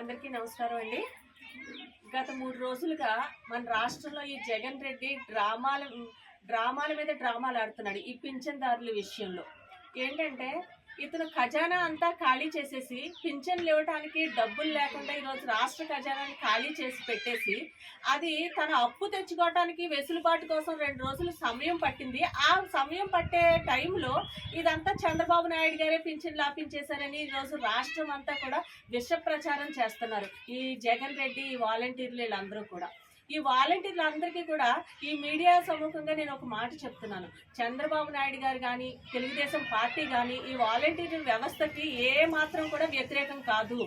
అందరికీ నమస్కారం అండి. గత మూడు రోజులుగా మన రాష్ట్రంలో ఈ జగన్ రెడ్డి డ్రామాల డ్రామాల మీద డ్రామాలు ఆడుతున్నాడు ఈ పింఛన్దారుల విషయంలో. ఏంటంటే ఇతను ఖజానా అంతా ఖాళీ చేసేసి పింఛన్లు ఇవ్వడానికి డబ్బులు లేకుండా ఈరోజు రాష్ట్ర ఖజానాని ఖాళీ చేసి పెట్టేసి అది తన అప్పు తెచ్చుకోవడానికి వెసులుబాటు కోసం రెండు రోజులు సమయం పట్టింది. ఆ సమయం పట్టే టైంలో ఇదంతా చంద్రబాబు నాయుడు గారే పింఛన్లు ఆపించేశారని ఈరోజు రాష్ట్రం అంతా కూడా విష ప్రచారం చేస్తున్నారు. ఈ జగన్ రెడ్డి వాలంటీర్లు వీళ్ళందరూ కూడా. ఈ వాలంటీర్లు అందరికీ కూడా ఈ మీడియా సముఖంగా నేను ఒక మాట చెప్తున్నాను. చంద్రబాబు నాయుడు గారు కానీ తెలుగుదేశం పార్టీ కానీ ఈ వాలంటీర్ వ్యవస్థకి ఏ మాత్రం కూడా వ్యతిరేకం కాదు.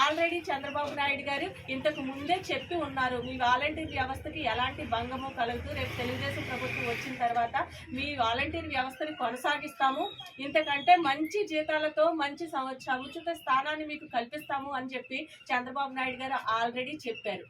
ఆల్రెడీ చంద్రబాబు నాయుడు గారు ఇంతకు ముందే చెప్పి ఉన్నారు మీ వాలంటీర్ వ్యవస్థకి ఎలాంటి భంగము కలుగుతూ రేపు తెలుగుదేశం ప్రభుత్వం వచ్చిన తర్వాత మీ వాలంటీర్ వ్యవస్థని కొనసాగిస్తాము. ఇంతకంటే మంచి జీతాలతో మంచి సముచిత స్థానాన్ని మీకు కల్పిస్తాము అని చెప్పి చంద్రబాబు నాయుడు గారు ఆల్రెడీ చెప్పారు.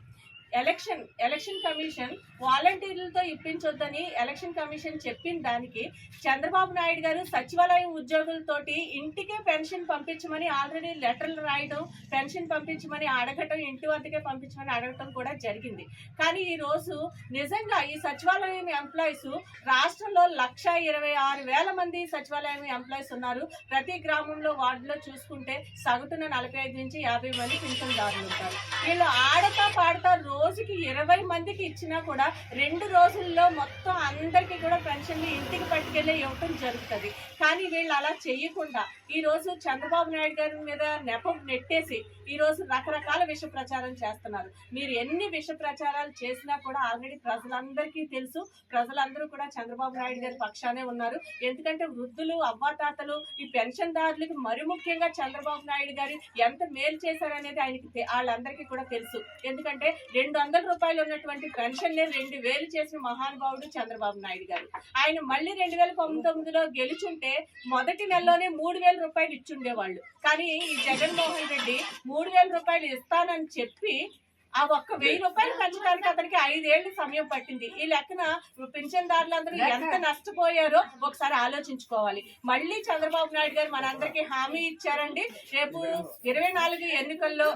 ఎలక్షన్ ఎలక్షన్ కమిషన్ వాలంటీర్లతో ఇప్పించొద్దని ఎలక్షన్ కమిషన్ చెప్పిన దానికి చంద్రబాబు నాయుడు గారు సచివాలయం ఉద్యోగులతోటి ఇంటికే పెన్షన్ పంపించమని ఆల్రెడీ లెటర్లు రాయడం పెన్షన్ పంపించమని అడగటం ఇంటి వద్దకే పంపించమని అడగటం కూడా జరిగింది. కానీ ఈరోజు నిజంగా ఈ సచివాలయం ఎంప్లాయీస్ రాష్ట్రంలో లక్ష ఇరవై ఆరు వేల మంది సచివాలయం ఎంప్లాయీస్ ఉన్నారు. ప్రతి గ్రామంలో వార్డులో చూసుకుంటే సగటున నలభై ఐదు నుంచి యాభై మంది పింఛన్దారులు ఉంటారు. వీళ్ళు ఆడతా రోజుకి ఇరవై మందికి ఇచ్చినా కూడా రెండు రోజుల్లో మొత్తం అందరికీ కూడా పెన్షన్లు ఇంటికి పట్టుకెళ్ళి ఇవ్వటం జరుగుతుంది. కానీ వీళ్ళు అలా చేయకుండా ఈ రోజు చంద్రబాబు నాయుడు గారి మీద నెపం నెట్టేసి ఈ రోజు రకరకాల విష ప్రచారం చేస్తున్నారు. మీరు ఎన్ని విష ప్రచారాలు చేసినా కూడా ఆల్రెడీ ప్రజలందరికీ తెలుసు. ప్రజలందరూ కూడా చంద్రబాబు నాయుడు గారి పక్షానే ఉన్నారు. ఎందుకంటే వృద్ధులు అవ్వాతాతలు ఈ పెన్షన్దారులకు మరి ముఖ్యంగా చంద్రబాబు నాయుడు గారు ఎంత మేలు చేశారనేది ఆయనకి వాళ్ళందరికీ కూడా తెలుసు. ఎందుకంటే రెండు వందల రూపాయలు ఉన్నటువంటి పెన్షన్లే రెండు వేలు చేసిన మహానుభావుడు చంద్రబాబు నాయుడు గారు. ఆయన మళ్ళీ రెండు వేల పంతొమ్మిదిలో గెలుచుంటే మొదటి నెలలోనే మూడు వేల రూపాయలు ఇచ్చుండేవాళ్ళు. కానీ ఈ జగన్మోహన్ రెడ్డి మూడు వేల రూపాయలు ఇస్తానని చెప్పి ఆ ఒక్క వెయ్యి రూపాయలు పెంచడానికి అతనికి ఐదేళ్ళు సమయం పట్టింది. ఈ లెక్కన పింఛన్దారులందరూ ఎంత నష్టపోయారో ఒకసారి ఆలోచించుకోవాలి. మళ్ళీ చంద్రబాబు నాయుడు గారు మనందరికీ హామీ ఇచ్చారండి. రేపు ఇరవై నాలుగు ఎన్నికల్లో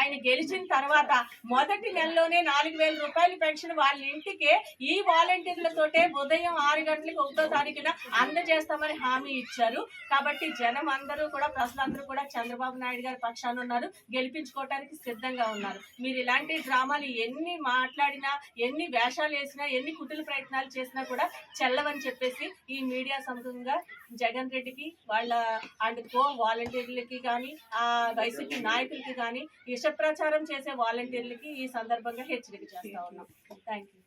ఆయన గెలిచిన తర్వాత మొదటి నెలలోనే నాలుగు వేల రూపాయల పెన్షన్ వాళ్ళ ఇంటికే ఈ వాలంటీర్లతోటే ఉదయం ఆరు గంటలకు ఒకటో తారీఖున అందజేస్తామని హామీ ఇచ్చారు. కాబట్టి జనం అందరూ కూడా ప్రజలందరూ కూడా చంద్రబాబు నాయుడు గారి పక్షాన ఉన్నారు. గెలిపించుకోవడానికి సిద్ధంగా ఉన్నారు. మీరు ఇలాంటి డ్రామాలు ఎన్ని మాట్లాడినా ఎన్ని వేషాలు వేసినా ఎన్ని కుటుల ప్రయత్నాలు చేసినా కూడా చెల్లవని చెప్పేసి ఈ మీడియా సంఘంగా జగన్ రెడ్డికి వాళ్ళ అండ్ కో వాలంటీర్లకి కానీ ఆ వైసీపీ నాయకులకి కానీ ఇష ప్రచారం చేసే వాలంటీర్లకి ఈ సందర్భంగా హెచ్చరిక చేస్తా ఉన్నాం. Thank you